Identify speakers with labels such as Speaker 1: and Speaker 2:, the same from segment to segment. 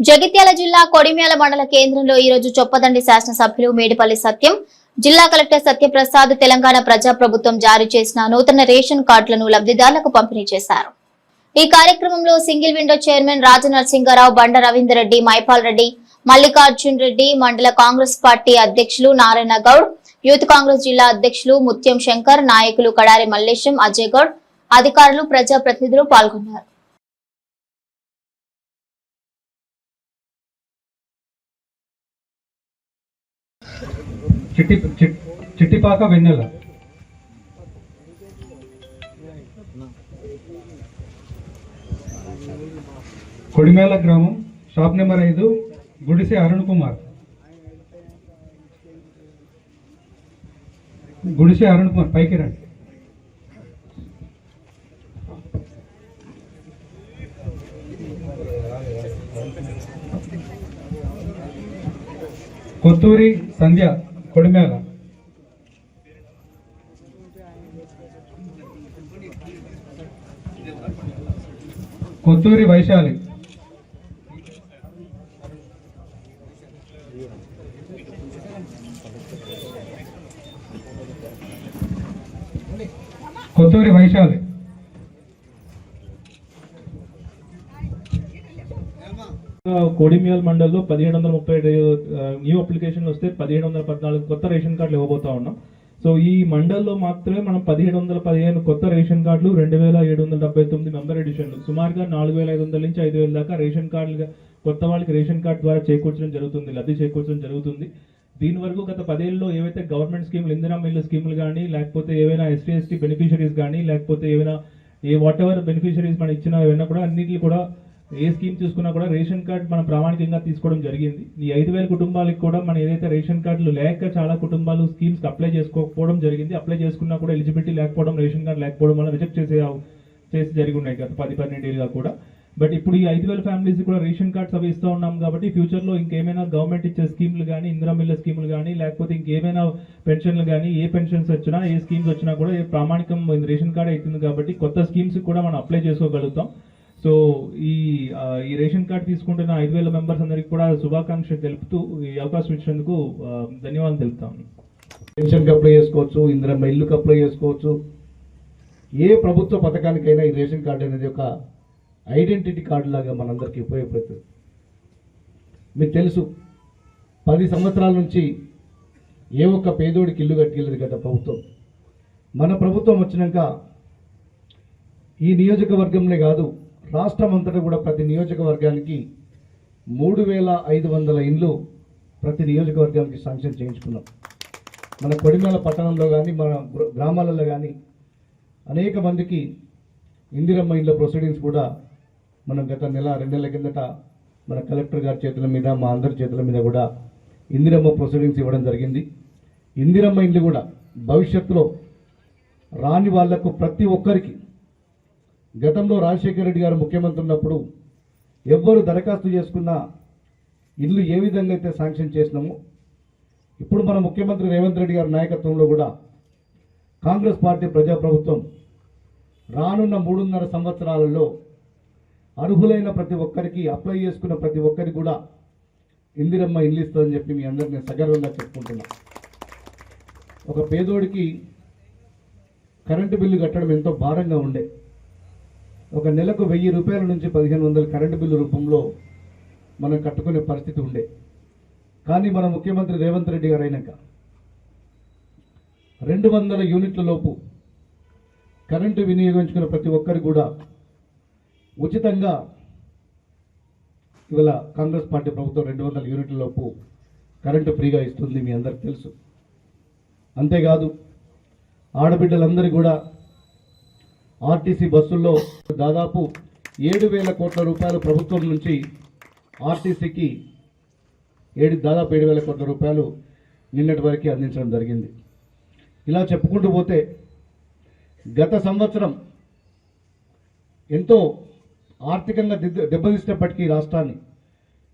Speaker 1: జగిత్యాల జిల్లా కొడిమ్యాల మండల కేంద్రంలో ఈ రోజు చొప్పదండి శాసనసభ్యులు మేడిపల్లి సత్యం. జిల్లా కలెక్టర్ సత్యప్రసాద్ తెలంగాణ ప్రజాప్రభుత్వం జారీ చేసిన నూతన రేషన్ కార్డులను లబ్ధిదారులకు పంపిణీ చేశారు. ఈ కార్యక్రమంలో సింగిల్ విండో చైర్మన్ రాజనరసింగారావు బండ రవీందర్ రెడ్డి మైపాల్ రెడ్డి మల్లికార్జున్ రెడ్డి మండల కాంగ్రెస్ పార్టీ అధ్యక్షులు నారాయణ గౌడ్ యూత్ కాంగ్రెస్ జిల్లా అధ్యక్షులు ముత్యం శంకర్ నాయకులు కడారి మల్లేశం అజయ్ గౌడ్ అధికారులు ప్రజాప్రతినిధులు పాల్గొన్నారు.
Speaker 2: చిట్టి చిట్- చిట్టిపాక వెన్నెల. కొడిమేల గ్రామం షాప్ నెంబర్ ఐదు గుడిసె అరుణ్ కుమార్. గుడిసె అరుణ్ కుమార్ పైకి రండి. కొత్తూరి సంధ్య. కొడిమేల కొత్తూరి వైశాలి. కొత్తూరి వైశాలి.
Speaker 3: కోడిమియాల్ మండల్లో పదిహేడు వందల ముప్పై ఏడు న్యూ అప్లికేషన్లు వస్తే పదిహేడు వందల పద్నాలుగు కొత్త రేషన్ కార్డులు ఇవ్వబోతా ఉన్నాం. సో ఈ మండల్లో మాత్రమే మనం పదిహేడు వందల పదిహేను కొత్త రేషన్ కార్డులు రెండు వేల ఏడు వందల డెబ్బై తొమ్మిది మెంబర్ ఎడిషన్లు సుమారుగా నాలుగు వేల ఐదు వందల నుంచి ఐదు వేల దాకా రేషన్ కార్డులుగా కొత్త వాళ్ళకి రేషన్ కార్డు ద్వారా చేకూర్చడం జరుగుతుంది లబ్ధి చేకూర్చడం జరుగుతుంది. దీని వరకు గత పదేళ్ళలో ఏవైతే గవర్నమెంట్ స్కీములు ఇందిరా మిల్లు స్కీములు కానీ లేకపోతే ఏవైనా ఎస్టీ ఎస్టీ బెనిఫిషరీస్ కానీ లేకపోతే ఏవైనా ఏ వాట్ ఎవర్ బెనిఫిషరీస్ మనం ఇచ్చిన ఏమైనా కూడా అన్నిటిని కూడా ఏ స్కీమ్ చూసుకున్నా కూడా రేషన్ కార్డ్ మనం ప్రామాణికంగా తీసుకోవడం జరిగింది. ఈ ఐదు వేల కుటుంబాలకు కూడా మన ఏదైతే రేషన్ కార్డులు లేక చాలా కుటుంబాలు స్కీమ్స్ అప్లై చేసుకోకపోవడం జరిగింది. అప్లై చేసుకున్నా కూడా ఎలిజిబిలిటీ లేకపోవడం రేషన్ కార్డు లేకపోవడం వల్ల రిజెక్ట్ చేసే చేసి జరిగి ఉన్నాయి గత పది పన్నెండేళ్ళుగా కూడా. బట్ ఇప్పుడు ఈ ఐదు వేల ఫ్యామిలీస్ కూడా రేషన్ కార్డ్స్ అవి ఇస్తూ ఉన్నాం కాబట్టి ఫ్యూచర్లో ఇంకేమైనా గవర్నమెంట్ ఇచ్చే స్కీమ్లు కానీ ఇందిరా మిల్ల స్కీములు కానీ లేకపోతే ఇంకేమైనా పెన్షన్లు కానీ ఏ పెన్షన్స్ వచ్చినా ఏ స్కీమ్స్ వచ్చినా కూడా ప్రామాణికం రేషన్ కార్డ్ అవుతుంది కాబట్టి కొత్త స్కీమ్స్ కూడా మనం అప్లై చేసుకోగలుగుతాం. సో ఈ ఈ రేషన్ కార్డ్ తీసుకుంటున్న ఐదు వేల మెంబర్స్ అందరికి కూడా శుభాకాంక్షలు తెలుపుతూ ఈ అవకాశం ఇచ్చినందుకు ధన్యవాదాలు తెలుపుతాను
Speaker 4: పెన్షన్కి అప్లై చేసుకోవచ్చు ఇందిరమ్మ ఇల్లుకి అప్లై చేసుకోవచ్చు. ఏ ప్రభుత్వ పథకానికైనా ఈ రేషన్ కార్డు అనేది ఒక ఐడెంటిటీ కార్డు లాగా మనందరికీ ఉపయోగపడుతుంది. మీకు తెలుసు పది సంవత్సరాల నుంచి ఏ ఒక్క పేదోడికి ఇల్లు కట్టుకెళ్ళదు గత ప్రభుత్వం. మన ప్రభుత్వం వచ్చినాక ఈ నియోజకవర్గంలో కాదు రాష్ట్రం అంతటా కూడా ప్రతి నియోజకవర్గానికి మూడు వేల ఐదు వందల ఇండ్లు ప్రతి నియోజకవర్గానికి శాంక్షన్ చేయించుకున్నాం. మన కొడిమేల పట్టణంలో కానీ మన గ్రామాలలో కానీ అనేక మందికి ఇందిరమ్మ ఇళ్ళ ప్రొసీడింగ్స్ కూడా మనం గత నెల రెండు నెలల కిందట మన కలెక్టర్ గారి చేతుల మీద మా అందరి చేతుల మీద కూడా ఇందిరమ్మ ప్రొసీడింగ్స్ ఇవ్వడం జరిగింది. ఇందిరమ్మ ఇండ్లు కూడా భవిష్యత్తులో రాని వాళ్ళకు ప్రతి ఒక్కరికి గతంలో రాజశేఖర రెడ్డి గారు ముఖ్యమంత్రి ఉన్నప్పుడు ఎవ్వరు దరఖాస్తు చేసుకున్న ఇల్లు ఏ విధంగా అయితే శాంక్షన్ చేసినామో ఇప్పుడు మన ముఖ్యమంత్రి రేవంత్ రెడ్డి గారి నాయకత్వంలో కూడా కాంగ్రెస్ పార్టీ ప్రజాప్రభుత్వం రానున్న మూడున్నర సంవత్సరాలలో అర్హులైన ప్రతి ఒక్కరికి అప్లై చేసుకున్న ప్రతి ఒక్కరికి కూడా ఇందిరమ్మ ఇల్లు ఇస్తుందని చెప్పి మీ అందరిని నేను సగర్వంగా చెప్పుకుంటున్నా. ఒక పేదోడికి కరెంటు బిల్లు కట్టడం ఎంతో భారంగా ఉండే. ఒక నెలకు వెయ్యి రూపాయల నుంచి పదిహేను వందల కరెంటు బిల్లు రూపంలో మనం కట్టుకునే పరిస్థితి ఉండే. కానీ మన ముఖ్యమంత్రి రేవంత్ రెడ్డి గారు అయినాక రెండు వందల యూనిట్ల లోపు కరెంటు వినియోగించుకున్న ప్రతి ఒక్కరు కూడా ఉచితంగా ఇవాళ కాంగ్రెస్ పార్టీ ప్రభుత్వం రెండు వందల యూనిట్ల లోపు కరెంటు ఫ్రీగా ఇస్తుంది మీ అందరికి తెలుసు. అంతేకాదు ఆడబిడ్డలందరూ కూడా ఆర్టీసీ బస్సుల్లో దాదాపు ఏడు వేల కోట్ల రూపాయలు ప్రభుత్వం నుంచి ఆర్టీసీకి ఏడు దాదాపు ఏడు వేల కోట్ల రూపాయలు నిన్నటి వరకు అందించడం జరిగింది. ఇలా చెప్పుకుంటూ పోతే గత సంవత్సరం ఎంతో ఆర్థికంగా దెబ్బతీసినప్పటికీ రాష్ట్రాన్ని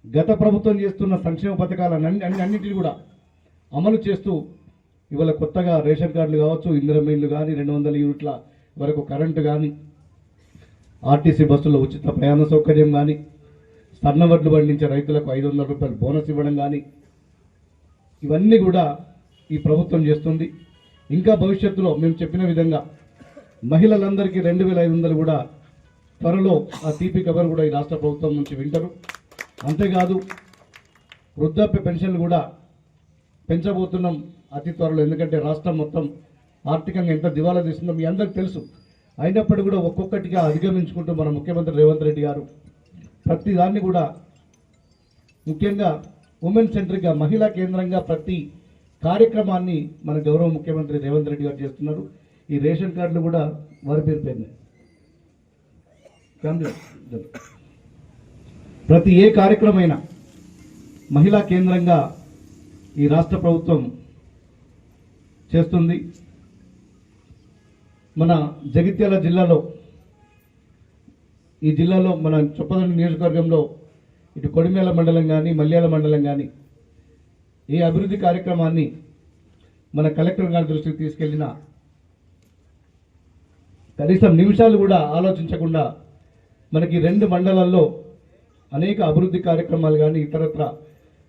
Speaker 4: గత ప్రభుత్వం చేస్తున్న సంక్షేమ పథకాలన్నీ అన్ని అన్నింటినీ కూడా అమలు చేస్తూ ఇవాళ కొత్తగా రేషన్ కార్డులు కావచ్చు ఇందిరమ్మ ఇల్లు కానీ రెండు వందల యూనిట్ల వరకు కరెంటు కానీ ఆర్టీసీ బస్సుల్లో ఉచిత ప్రయాణ సౌకర్యం కానీ సన్న వడ్లు పండించే రైతులకు ఐదు వందల రూపాయలు బోనస్ ఇవ్వడం కానీ ఇవన్నీ కూడా ఈ ప్రభుత్వం చేస్తుంది. ఇంకా భవిష్యత్తులో మేము చెప్పిన విధంగా మహిళలందరికీ రెండు వేల ఐదు వందలు కూడా త్వరలో ఆ తీపి కబర్ కూడా ఈ రాష్ట్ర ప్రభుత్వం నుంచి వింటారు. అంతేకాదు వృద్ధాప్య పెన్షన్లు కూడా పెంచబోతున్నాం అతి త్వరలో ఎందుకంటే రాష్ట్రం మొత్తం ఆర్థికంగా ఎంత దివాలా తీస్తుందో మీ అందరికి తెలుసు. అయినప్పటికీ కూడా ఒక్కొక్కటిగా అధిగమించుకుంటూ మన ముఖ్యమంత్రి రేవంత్ రెడ్డి గారు ప్రతి దాన్ని కూడా ముఖ్యంగా ఉమెన్ సెంటర్గా మహిళా కేంద్రంగా ప్రతి కార్యక్రమాన్ని మన గౌరవ ముఖ్యమంత్రి రేవంత్ రెడ్డి గారు చేస్తున్నారు. ఈ రేషన్ కార్డులు కూడా వారి పేరు పేరునే. ప్రతి ఏ కార్యక్రమైనా మహిళా కేంద్రంగా ఈ రాష్ట్ర ప్రభుత్వం చేస్తుంది. మన జగిత్యాల జిల్లాలో ఈ జిల్లాలో మన చొప్పదండి నియోజకవర్గంలో ఇటు కొడిమేల మండలం కానీ మల్యాల మండలం కానీ ఏ అభివృద్ధి కార్యక్రమాన్ని మన కలెక్టర్ గారి దృష్టికి తీసుకెళ్ళినా కనీసం నిమిషాలు కూడా ఆలోచించకుండా మనకి రెండు మండలాల్లో అనేక అభివృద్ధి కార్యక్రమాలు కానీ ఇతరత్ర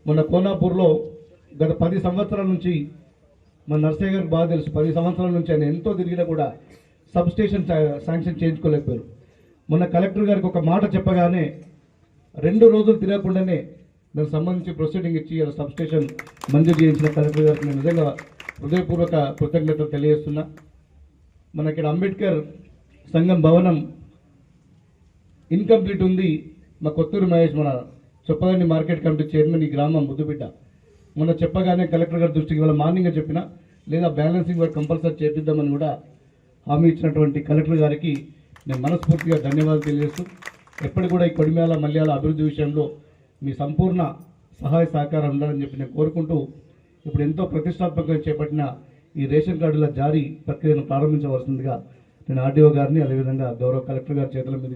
Speaker 4: మన కోనాపూర్లో గత పది సంవత్సరాల నుంచి మన నర్సయ్య గారికి బాగా తెలుసు. పది సంవత్సరాల నుంచి ఆయన ఎంతో తిరిగినా కూడా సబ్ స్టేషన్ శాంక్షన్ చేయించుకోలేకపోయారు. మొన్న కలెక్టర్ గారికి ఒక మాట చెప్పగానే రెండు రోజులు తిరగకుండానే దానికి సంబంధించి ప్రొసీడింగ్ ఇచ్చి ఇలా సబ్ స్టేషన్ మంజూరు చేయించిన కలెక్టర్ గారికి నేను నిజంగా హృదయపూర్వక కృతజ్ఞతలు తెలియజేస్తున్నా. మన ఇక్కడ అంబేద్కర్ సంఘం భవనం ఇన్కంప్లీట్ ఉంది. మా కొత్తూరు మహేష్ మన చొప్పదండి మార్కెట్ కమిటీ చైర్మన్ ఈ గ్రామం ముద్దుబిడ్డ. మొన్న చెప్పగానే కలెక్టర్ గారి దృష్టికి ఇవాళ మార్నింగ్ చెప్పిన లేదా బ్యాలెన్సింగ్ వర్క్ కంపల్సరీ చేపిద్దామని కూడా హామీ ఇచ్చినటువంటి కలెక్టర్ గారికి నేను మనస్ఫూర్తిగా ధన్యవాదాలు తెలియజేస్తూ ఎప్పటి కూడా ఈ కొడిమేళ మల్యాల అభివృద్ధి విషయంలో మీ సంపూర్ణ సహాయ సహకారం ఉండాలని చెప్పి నేను కోరుకుంటూ ఇప్పుడు ఎంతో ప్రతిష్టాత్మకంగా చేపట్టిన ఈ రేషన్ కార్డుల జారీ ప్రక్రియను ప్రారంభించవలసిందిగా నేను ఆర్డీఓ గారిని అదేవిధంగా గౌరవ కలెక్టర్ గారి చేతుల మీద